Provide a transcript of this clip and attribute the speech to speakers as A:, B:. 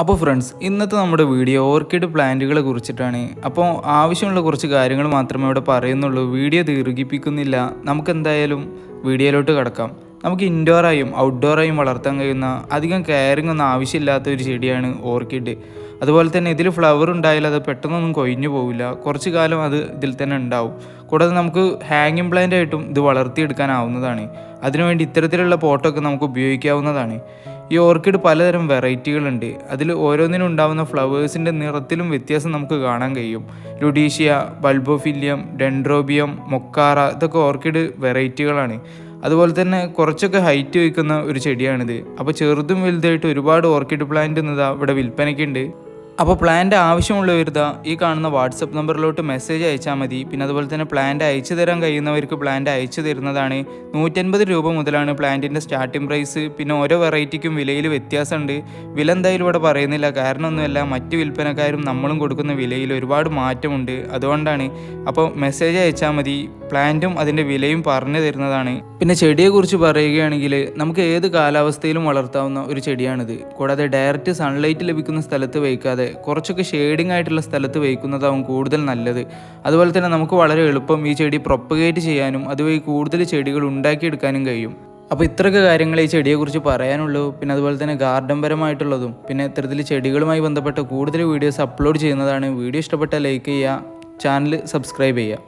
A: അപ്പോൾ ഫ്രണ്ട്സ് ഇന്നത്തെ നമ്മുടെ വീഡിയോ ഓർക്കിഡ് പ്ലാന്റുകളെ കുറിച്ചിട്ടാണ്. അപ്പോൾ ആവശ്യമുള്ള കുറച്ച് കാര്യങ്ങൾ മാത്രമേ ഇവിടെ പറയുന്നുള്ളൂ. വീഡിയോ ദീർഘിപ്പിക്കുന്നില്ല. നമുക്ക് എന്തായാലും വീഡിയോയിലോട്ട് കിടക്കാം. നമുക്ക് ഇൻഡോറായും ഔട്ട്ഡോറായും വളർത്താൻ കഴിയുന്ന അധികം കെയറിംഗ് ഒന്നും ആവശ്യമില്ലാത്ത ഒരു ചെടിയാണ് ഓർക്കിഡ് അതുപോലെ തന്നെ ഇതിൽ ഫ്ലവർ ഉണ്ടായാൽ അത് പെട്ടെന്നൊന്നും കൊഴിഞ്ഞു പോവില്ല. കുറച്ച് കാലം അത് ഇതിൽ തന്നെ ഉണ്ടാവും. കൂടാതെ നമുക്ക് ഹാങ്ങിങ് പ്ലാന്റ് ആയിട്ടും ഇത് വളർത്തിയെടുക്കാനാവുന്നതാണ്. അതിനുവേണ്ടി ഇത്തരത്തിലുള്ള പോട്ടൊക്കെ നമുക്ക് ഉപയോഗിക്കാവുന്നതാണ്. ഈ ഓർക്കിഡ് പലതരം വെറൈറ്റികളുണ്ട്. അതിൽ ഓരോന്നിനും ഉണ്ടാകുന്ന ഫ്ലവേഴ്സിന്റെ നിറത്തിലും വ്യത്യാസം നമുക്ക് കാണാൻ കഴിയും. ലുഡീഷ്യ ബൾബോഫില്യം ഡെൻഡ്രോബിയം മൊക്കാറ ഇതൊക്കെ ഓർക്കിഡ് വെറൈറ്റികളാണ്. അതുപോലെ തന്നെ കുറച്ചൊക്കെ ഹൈറ്റ് വയ്ക്കുന്ന ഒരു ചെടിയാണിത്. അപ്പോൾ ചെറുതും വലുതായിട്ട് ഒരുപാട് ഓർക്കിഡ് പ്ലാന്റ് ഇന്നതാ ഇവിടെ വിൽപ്പനയ്ക്കുണ്ട്. അപ്പോൾ പ്ലാന്റ് ആവശ്യമുള്ളവരുതാ ഈ കാണുന്ന വാട്സപ്പ് നമ്പറിലോട്ട് മെസ്സേജ് അയച്ചാൽ മതി. പിന്നെ അതുപോലെ തന്നെ പ്ലാന്റ് അയച്ചു തരാൻ കഴിയുന്നവർക്ക് പ്ലാന്റ് അയച്ചു തരുന്നതാണ്. നൂറ്റൻപത് രൂപ മുതലാണ് പ്ലാന്റിന്റെ സ്റ്റാർട്ടിംഗ് പ്രൈസ് പിന്നെ ഓരോ വെറൈറ്റിക്കും വിലയിൽ വ്യത്യാസമുണ്ട്. വില എന്തായാലും ഇവിടെ പറയുന്നില്ല. കാരണമൊന്നുമല്ല മറ്റ് വിൽപ്പനക്കാരും നമ്മളും കൊടുക്കുന്ന വിലയിൽ ഒരുപാട് മാറ്റമുണ്ട്. അതുകൊണ്ടാണ്. അപ്പോൾ മെസ്സേജ് അയച്ചാൽ മതി. പ്ലാന്റും അതിന്റെ വിലയും പറഞ്ഞു തരുന്നതാണ്. പിന്നെ ചെടിയെക്കുറിച്ച് പറയുകയാണെങ്കിൽ നമുക്ക് ഏത് കാലാവസ്ഥയിലും വളർത്താവുന്ന ഒരു ചെടിയാണിത്. കൂടാതെ ഡയറക്റ്റ് സൺലൈറ്റ് ലഭിക്കുന്ന സ്ഥലത്ത് വയ്ക്കാതെ കുറച്ചൊക്കെ ഷെയ്ഡിംഗ് ആയിട്ടുള്ള സ്ഥലത്ത് വയ്ക്കുന്നതാവും കൂടുതൽ നല്ലത്. അതുപോലെ തന്നെ നമുക്ക് വളരെ എളുപ്പം ഈ ചെടി പ്രൊപ്പഗേറ്റ് ചെയ്യാനും അതുവഴി കൂടുതൽ ചെടികൾ ഉണ്ടാക്കിയെടുക്കാനും കഴിയും. അപ്പോൾ ഇത്രയൊക്കെ കാര്യങ്ങൾ ഈ ചെടിയെക്കുറിച്ച് പറയാനുള്ളൂ. പിന്നെ അതുപോലെ തന്നെ ഗാർഡൻ പരമായിട്ടുള്ളതും പിന്നെ ഇത്തരത്തിൽ ചെടികളുമായി ബന്ധപ്പെട്ട കൂടുതൽ വീഡിയോസ് അപ്ലോഡ് ചെയ്യുന്നതാണ്. വീഡിയോ ഇഷ്ടപ്പെട്ടാൽ ലൈക്ക് ചെയ്യുക ചാനൽ സബ്സ്ക്രൈബ് ചെയ്യുക.